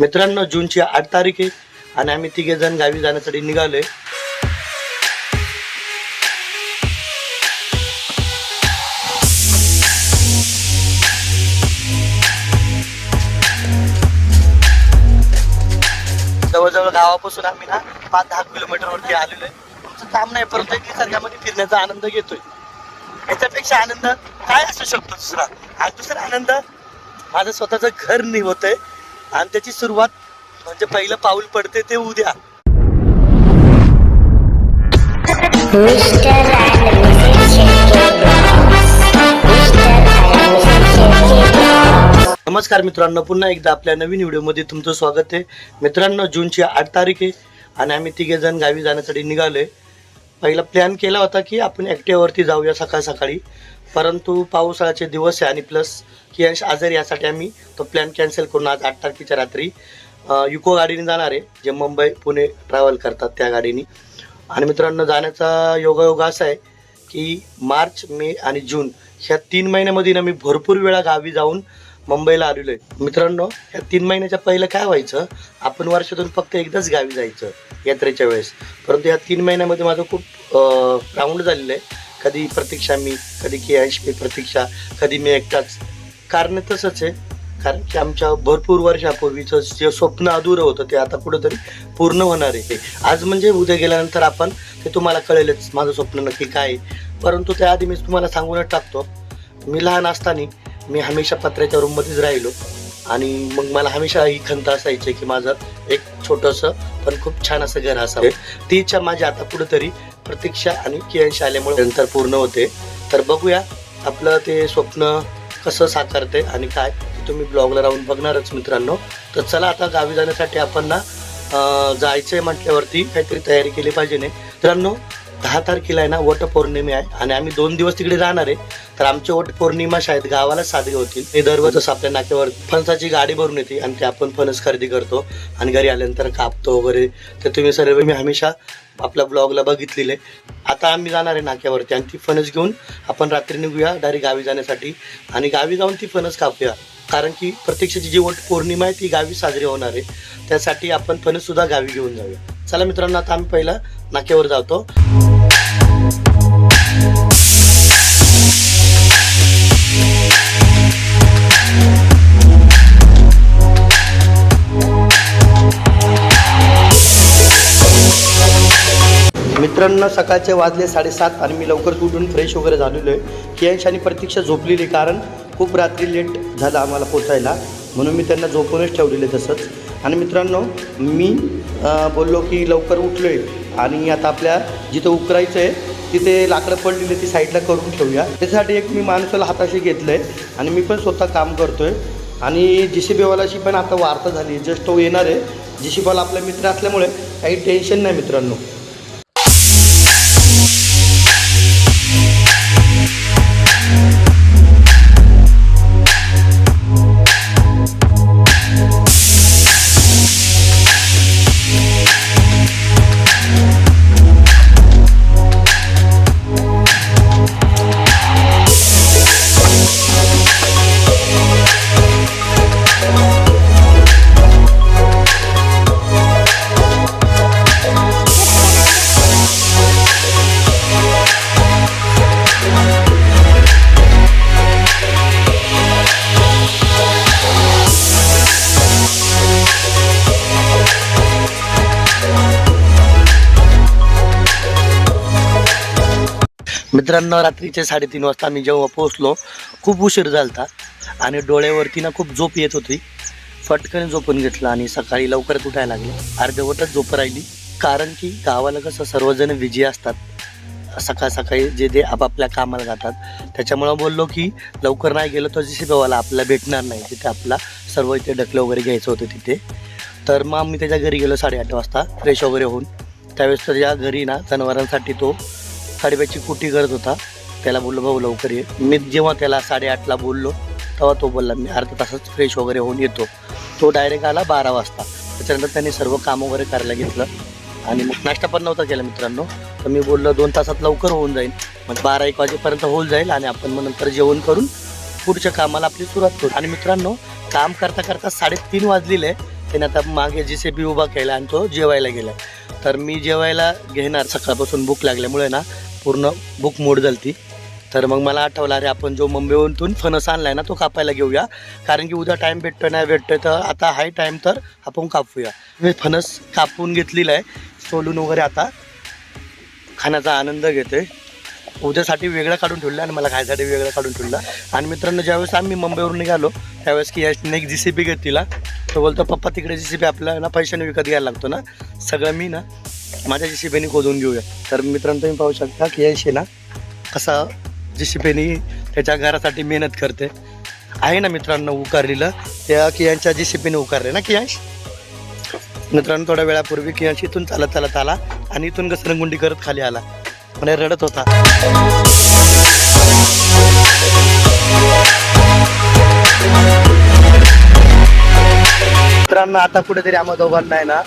मित्रांनो जूनची आठ तारीख आहे आणि आम्ही तिघे जण गावी जाण्यासाठी निघालोय. जवळजवळ गावापासून आम्ही ना पाच दहा किलोमीटर वरती आलेलो आहे. आमचं काम नाही परंतु एक निसर्गामध्ये फिरण्याचा आनंद घेतोय. याच्यापेक्षा आनंद काय असू शकतो दुसरा? आणि दुसरा आनंद माझं स्वतःचं घर निवत आणि त्याची सुरुवात म्हणजे पहिलं पाऊल पडते ते उद्या. नमस्कार मित्रांनो पुन्हा एकदा आपल्या नवीन व्हिडिओमध्ये तुमचं स्वागत आहे. मित्रांनो जूनची आठ तारीख आहे आणि आम्ही तिघे जण गावी जाण्यासाठी निघालोय. पहिला प्लॅन केला होता की आपण ॲक्टिवावरती जाऊया सकाळ सकाळी. परंतु पावसाळ्याचे दिवस आहे आणि प्लस यश आजारी यासाठी आम्ही तो प्लॅन कॅन्सल करून आज आठ तारखेच्या रात्री युको गाडीने जाणार आहे जे मुंबई पुणे ट्रॅव्हल करतात त्या गाडीने. आणि मित्रांनो जाण्याचा योगायोग असा आहे की मार्च मे आणि जून ह्या तीन महिन्यामध्ये ना मी भरपूर वेळा गावी जाऊन मुंबईला आलेलो आहे. मित्रांनो ह्या तीन महिन्याच्या पहिलं काय व्हायचं आपण वर्षातून फक्त एकदाच गावी जायचं यात्रेच्या वेळेस. परंतु ह्या तीन महिन्यामध्ये माझं खूप राऊंड झालेलं आहे. कधी प्रतीक्षा मी कधी कियांश मी प्रतीक्षा कधी मी एकटाच. कारण तसंच आहे कारण की आमच्या भरपूर वर्षापूर्वीचं जे स्वप्न अधुरं होतं ते आता कुठंतरी पूर्ण होणार आहे. आज म्हणजे उद्या गेल्यानंतर आपण ते तुम्हाला कळेलच माझं स्वप्न नक्की काय आहे. परंतु त्याआधी मी तुम्हाला सांगूनच टाकतो मी लहान असताना मी हमेशा पत्र्याच्या रूममध्येच राहिलो. आणि मग मला हमेशा ही खंत असायची की माझं एक छोटंसं पण खूप छान असं घर असावं. ती इच्छा माझी आता कुठंतरी प्रतीक्षा आणि कियांश आल्यामुळे नंतर पूर्ण होते. तर बघूया आपलं ते स्वप्न कसं साकारते आणि काय तुम्ही ब्लॉगला राहून बघणारच मित्रांनो. तर चला आता गावी जाण्यासाठी आपण ना जायचंय म्हटल्यावरती काहीतरी तयारी केली पाहिजे. नाही मित्रांनो दहा तारखेला आहे ना वट पौर्णिमा आहे. आणि आम्ही दोन दिवस तिकडे राहणार आहे. तर आमची वट पौर्णिमा शाळेत गावाला साजरी होतील हे दररोज आपल्या नाक्यावर फणसाची गाडी भरून येते आणि ते आपण फणस खरेदी करतो. आणि घरी आल्यानंतर कापतो वगैरे. तर तुम्ही सर्व मी हमेशा आपल्या ब्लॉगला बघितलेले आता आम्ही जाणार आहे नाक्यावरती आणि ती फणस घेऊन आपण रात्री निघूया डायरेक्ट गावी जाण्यासाठी. आणि गावी जाऊन ती फणस कापूया. कारण की प्रत्यक्षाची जी वट पौर्णिमा आहे ती गावी साजरी होणार आहे. त्यासाठी आपण फणस सुद्धा गावी घेऊन जाऊया. चला मित्रांनो आता आम्ही पहिला नाक्यावर जातो. मित्रांनो सकाळचे वाजले साडेसात आणि मी लवकर उठून फ्रेश वगैरे झालेलो आहे. कियांश आणि प्रतीक्षा झोपलेली कारण खूप रात्री लेट झालं आम्हाला पोचायला. म्हणून मी त्यांना झोपूनच ठेवलेले तसंच. आणि मित्रांनो मी बोललो की लवकर उठलो आहे आणि आता आपल्या जिथं उकरायचं आहे तिथे लाकडं पडलेली ती साईडला करून ठेवूया. त्याच्यासाठी एक मी माणसाला हाताशी घेतलं आहे आणि मी पण स्वतः काम करतो आहे आणि जी पण आता वार्ता झाली जस्ट तो येणार आहे. जी आपला मित्र असल्यामुळे काही टेन्शन नाही मित्रांनो. मित्रांनो रात्रीचे साडेतीन वाजता आम्ही जेव्हा पोहोचलो खूप उशीर झालता आणि डोळ्यावरती ना खूप झोप येत होती. फटकन झोपून घेतलं आणि सकाळी लवकरच उठायला लागलं. अर्धवटच झोप राहिली. कारण की गावाला कसं सर्वजण विजी असतात. सकाळ सकाळी जे ते आपापल्या कामाला जातात त्याच्यामुळं बोललो की लवकर नाही गेलो तर जिथे गावाला आपल्याला भेटणार नाही तिथे आपला सर्व इथे डकलं वगैरे घ्यायचं होतं तिथे. तर मग मी त्याच्या घरी गेलो साडेआठ वाजता फ्रेश वगैरे होऊन. त्यावेळेस त्याच्या घरी ना जनावरांसाठी तो कडब्याची कुटी करत होता त्याला बोललो भाऊ लवकर ये. मी जेव्हा त्याला साडेआठला बोललो तेव्हा तो बोलला मी अर्धा तासात फ्रेश वगैरे होऊन येतो. तो डायरेक्ट आला बारा वाजता. त्याच्यानंतर त्यांनी सर्व काम वगैरे करायला घेतलं. आणि मग नाश्ता पण नव्हता केला मित्रांनो. तर मी बोललो दोन तासात लवकर होऊन जाईल मग बारा एक वाजेपर्यंत होऊन जाईल आणि आपण मग नंतर जेवण करून पुढच्या कामाला आपली सुरुवात करू. आणि मित्रांनो काम करता करता साडेतीन वाजलेले. त्याने आता मागे जी बी उभा केला आणि तो जेवायला गेला. तर मी जेवायला घेणार. सकाळपासून भूक लागल्यामुळे ना पूर्ण भूक मोड झाली तर मग मला आठवलं अरे आपण जो मुंबईहून फणस आणलाय ना तो कापायला घेऊया. कारण की उद्या टाईम भेटतोय नाही भेटतोय तर आता हाय टाईम तर आपण कापूया. मी फणस कापून घेतलेला आहे सोलून वगैरे आता खाण्याचा आनंद घेते उद्यासाठी वेगळं काढून ठेवलं आणि मला खायसाठी वेगळं काढून ठेवलं. आणि मित्रांनो ज्यावेळेस आम्ही मुंबईवरून निघालो त्यावेळेस की यशने एक जी सी पी घेतलीला तो बोलतो पप्पा तिकडे जी सी पी आपल्याला ना पैशाने विकत घ्यायला लागतो ना. सगळं मी ना माझ्या जी खोदून घेऊया. तर मित्रांनो तुम्ही पाहू शकता की यश आहे ना कसा जी सी त्याच्या घरासाठी मेहनत करते. आहे ना मित्रांनो उकारलेलं? त्या कियांच्या जी उकारले ना कियांश? मित्रांनो थोड्या वेळापूर्वी कियांश इथून चालत चालत आला आणि इथून घसरंगुंडी करत खाली आला. म्हणजे रडत होता. मित्रांनो आता कुठेतरी आम्हा दोघांना आहे ना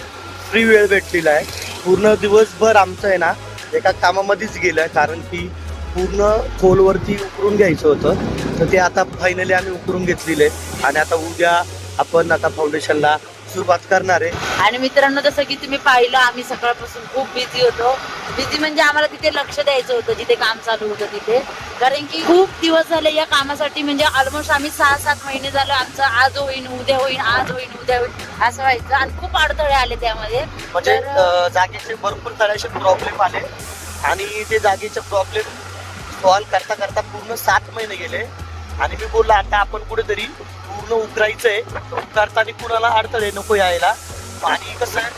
फ्री वेळ भेटलेला आहे. पूर्ण दिवसभर आमचं आहे ना एका कामामध्येच गेलं आहे कारण की पूर्ण खोलवरती उकरून घ्यायचं होतं. तर ते आता फायनली आम्ही उकरून घेतलेले. आणि आता उद्या आपण आता फाउंडेशनला सुरुवात करणार आहे. आणि मित्रांनो जसं की तुम्ही पाहिलं आम्ही सकाळपासून खूप बिझी होतो. बिझी म्हणजे आम्हाला तिथे लक्ष द्यायचं होतं जिथे काम चालू होतं तिथे. कारण की खूप दिवस झाले या कामासाठी म्हणजे ऑलमोस्ट आम्ही सहा सात महिने झालं आमचं आज होईन उद्या होईन आज होईन उद्या होईन असं व्हायचं. आणि खूप अडथळे आले त्यामध्ये. म्हणजे तर, अं, जागेचे भरपूर तऱ्याचे प्रॉब्लेम आले. आणि ते जागेचे प्रॉब्लेम सॉल्व करता करता पूर्ण सात महिने गेले. आणि मी बोललो आता आपण कुठेतरी पूर्ण उतरायचंय उतरताना कुणाला अडथळे नको यायला. आणि कसं आहे,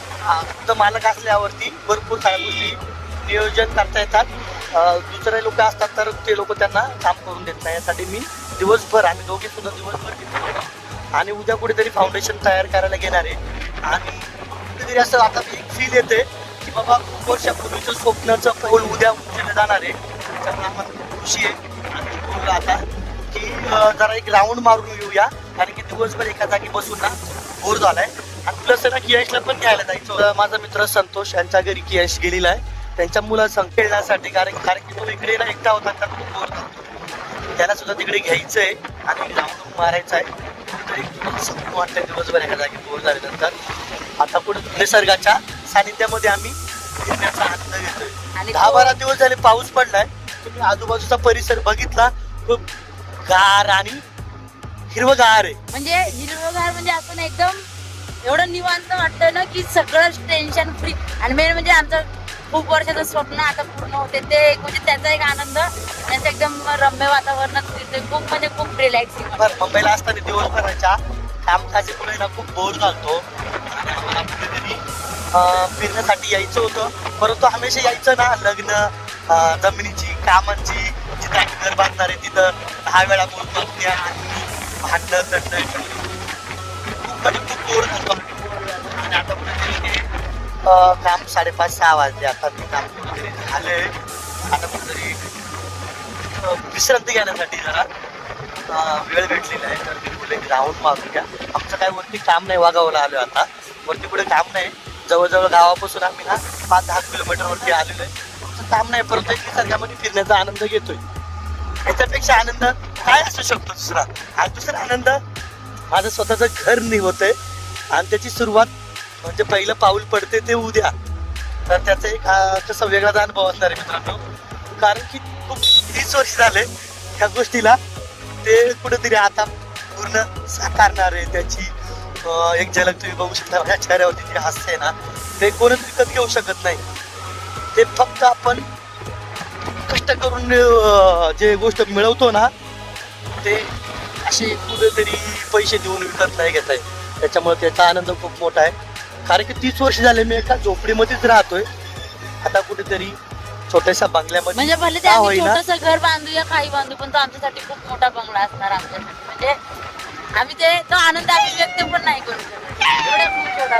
फक्त मालक असल्यावरती भरपूर साऱ्या गोष्टी नियोजन करता येतात. दुसरे लोक असतात तर ते लोक त्यांना काम करून देत नाही. यासाठी मी दिवसभर आम्ही दोघे सुद्धा दिवसभर घेतो आणि उद्या कुठेतरी फाउंडेशन तयार करायला घेणार आहे. आणि कुठेतरी असं आता एक फील येते की बाबा खूप वर्षापूर्वीचं स्वप्नाचं पोल उद्या उंचीला जाणार आहे. त्यामुळे आम्हाला खूप खुशी आहे. आणि आता की जरा एक राऊंड मारून येऊया. दिवसभर एका जागी बसून ना बोर झालाय. आणि प्लस ना कियशला पण घ्यायला जायचं. माझा मित्र संतोष यांच्या घरी कियश गेलेला आहे. त्यांच्या मुलासंग खेळण्यासाठी कारण कारण की तो इकडे ना एकटा होता तर खूप बोर झाला. त्याला सुद्धा तिकडे घ्यायचं आहे आणि राऊंड मारायचं आहे. वाटतं दिवसभर एका जागी बोर झाल्यानंतर. आता पुढे निसर्गाच्या सानिध्यामध्ये आम्ही फिरण्याचा आनंद घेतोय. आणि दहा बारा दिवस झाले पाऊस पडलाय. तुम्ही आजूबाजूचा परिसर बघितला. खूप गार आणि हिरवगार आहे. म्हणजे हिरवगार म्हणजे ना एकदम एवढं निवांत वाटतं ना की सगळं टेन्शन फ्री आणि मेन म्हणजे आमचं खूप वर्षाचं स्वप्न आता पूर्ण होते ते एक म्हणजे त्याचा एक आनंद असं एकदम रम्य वातावरणात फिरते खूप म्हणजे खूप रिलॅक्सिंग बरं मुंबईला असताना दिवसभराच्या कामकाजामुळे ना खूप बोर कुठेतरी अं, फिरण्यासाठी यायचं होतं. परंतु हमेशा यायचं ना लग्न जमिनीची कामांची जिथं घर बांधणार आहे तिथं दहा वेळा बोलतो भांडणं तंडणं खूप म्हणजे खूप बोर झालो आणि आता कुठेतरी ते काम साडेपाच सहा वाजले आता ते काम कुठेतरी झालंय आता कुठेतरी विश्रांती घेण्यासाठी जरा वेळ भेटलेला आहे. तर मी पुढे ग्राउंड मारून घ्या आमचं काय वरती काम नाही वागावला आलो आता. वरती पुढे काम नाही. जवळजवळ गावापासून आम्ही ना पाच दहा किलोमीटरवरती आलेलो आहे. आमचं काम नाही परत एक निसर्गामध्ये म्हणजे फिरण्याचा आनंद घेतोय. याच्यापेक्षा आनंद काय असू शकतो दुसरा? आणि दुसरा आनंद माझं स्वतःचं घर निवतंय. आणि त्याची सुरुवात म्हणजे पहिलं पाऊल पडते ते उद्या. तर त्याचा एक कसा वेगळाच अनुभव असणार आहे मित्रांनो. कारण की खूप तीस वर्ष झाले ह्या गोष्टीला. ते कुठेतरी आता पूर्ण साकारणार आहे. त्याची एक झलक तुम्ही बघू शकता. माझ्या चेहऱ्यावरती जे हास्य आहे ना ते कोणच विकत घेऊ शकत नाही. ते फक्त आपण कष्ट करून जे गोष्ट मिळवतो ना ते असे कुठेतरी पैसे देऊन विकत नाही घेत आहे त्याच्यामुळे त्याचा आनंद खूप मोठा आहे. कारण की तीस वर्ष झाले मी एका झोपडीमध्येच राहतोय. आता कुठेतरी छोट्याशा बंगल्यामध्ये म्हणजे भले ते आम्ही? छोटस घर बांधूया काही बांधू पण तो आमच्यासाठी खूप मोठा बंगला असणार आमच्यासाठी. म्हणजे आम्ही ते तो आनंद आम्ही व्यक्त पण नाही करू शकत. एवढा खूप छोटा.